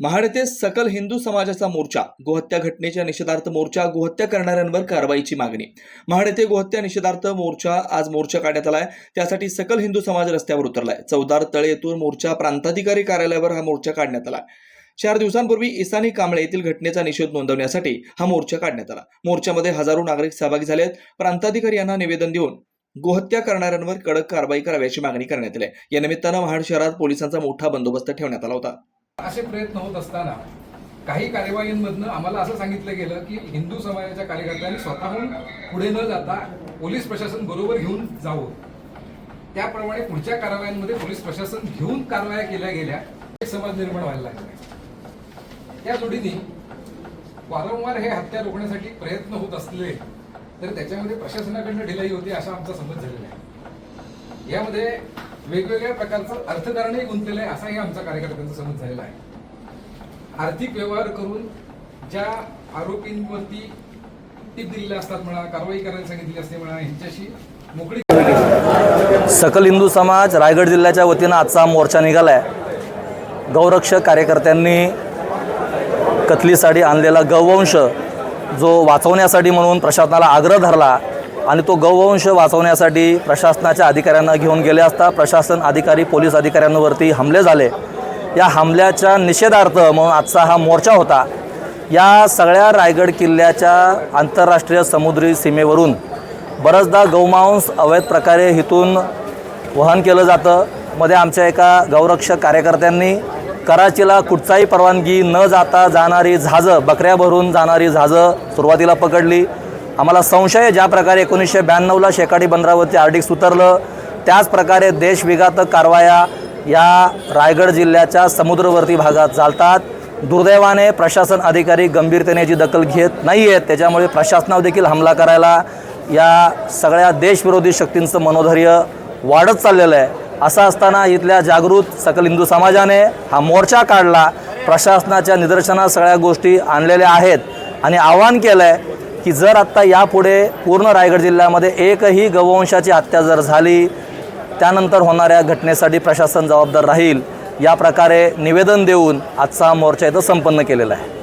महाड येथे सकल हिंदू समाजाचा मोर्चा गोहत्या घटनेच्या निषेधार्थ मोर्चा गोहत्या करणाऱ्यांवर कारवाईची मागणी. महाड येथे गोहत्या निषेधार्थ मोर्चा आज मोर्चा काढण्यात आलाय. त्यासाठी सकल हिंदू समाज रस्त्यावर उतरलाय. चौदार तळे येथून मोर्चा प्रांताधिकारी कार्यालयावर हा मोर्चा काढण्यात आला. चार दिवसांपूर्वी इसानी कांबळे येथील घटनेचा निषेध नोंदवण्यासाठी हा मोर्चा काढण्यात आला. मोर्चामध्ये हजारो नागरिक सहभागी झालेत. प्रांताधिकारी यांना निवेदन देऊन गोहत्या करणाऱ्यांवर कडक कारवाई कराव्याची मागणी करण्यात आली आहे. या निमित्तानं महाड शहरात पोलिसांचा मोठा बंदोबस्त ठेवण्यात आला होता. असे प्रयत्न होत असताना काही कार्यवाहींमधनं आम्हाला असं सांगितलं गेलं की हिंदू समाजाच्या कार्यकर्त्यांनी स्वतःहून पुढे न जाता पोलीस प्रशासन बरोबर घेऊन जावं. त्याप्रमाणे पुढच्या कारवायांमध्ये पोलीस प्रशासन घेऊन कारवाया केल्या गेल्या एक समाज निर्माण व्हायला लागला. त्या जोडीने वारंवार हे हत्या रोखण्यासाठी प्रयत्न होत असले तर त्याच्यामध्ये प्रशासनाकडनं ढिलाई होती असा आमचा समज झालेला आहे. यामध्ये वेगवेगळ्या प्रकारचं अर्थकारणही गुंतलेलं आहे असाही आमचा कार्यकर्त्यांचा समज झालेला आहे. आर्थिक व्यवहार करून ज्या आरोपींवरती टीप दिलेल्या असतात म्हणा कारवाई करायला सांगितली असते म्हणा यांच्याशी मोकळी सकल हिंदू समाज रायगड जिल्ह्याच्या वतीनं आजचा मोर्चा निघालाय. गौरक्षक कार्यकर्त्यांनी कथलीसाठी आणलेला गौवंश जो वाचवण्यासाठी म्हणून प्रशासनाला आग्रह धरला आणि तो गौवंश वाचवण्यासाठी प्रशासनाच्या अधिकाऱ्यांना घेऊन गेले असता प्रशासन अधिकारी पोलीस अधिकाऱ्यांवरती हमले झाले. या हमल्याच्या निषेधार्थ म्हणून आजचा हा मोर्चा होता. या सगळ्या रायगड किल्ल्याच्या आंतरराष्ट्रीय समुद्री सीमेवरून बऱ्याचदा गौमांस अवैध प्रकारे हिथून वहन केलं जातं. मध्ये आमच्या एका गौरक्षक कार्यकर्त्यांनी कराचीला कुठचाही परवानगी न जाता जाणारी झाजं बकऱ्या भरून जाणारी झाजं सुरुवातीला पकडली. आम्हाला संशय ज्या प्रकारे एकोणीसशे ब्याण्णवला शेकाडी बंदरावरती आर्डिक्स उतरलं त्याचप्रकारे देशविघातक कारवाया या रायगड जिल्ह्याच्या समुद्रवर्ती भागात चालतात. दुर्दैवाने प्रशासन अधिकारी गंभीरतेने याची दखल घेत नाही आहेत त्याच्यामुळे प्रशासनावर देखील हमला करायला या सगळ्या देशविरोधी शक्तींचं मनोधैर्य वाढत चाललेलं आहे. असं असताना इथल्या जागृत सकल हिंदू समाजाने हा मोर्चा काढला. प्रशासनाच्या निदर्शनात सगळ्या गोष्टी आणलेल्या आहेत. आणि आवाहन केलं आहे की जर आत्ता यापुढे पूर्ण रायगड जिल्ह्यामध्ये एकही गवंशाची हत्या जर झाली त्यानंतर होणाऱ्या घटनेसाठी प्रशासन जबाबदार राहील या प्रकारे निवेदन देऊन आजचा मोर्चा इथं संपन्न केलेला आहे.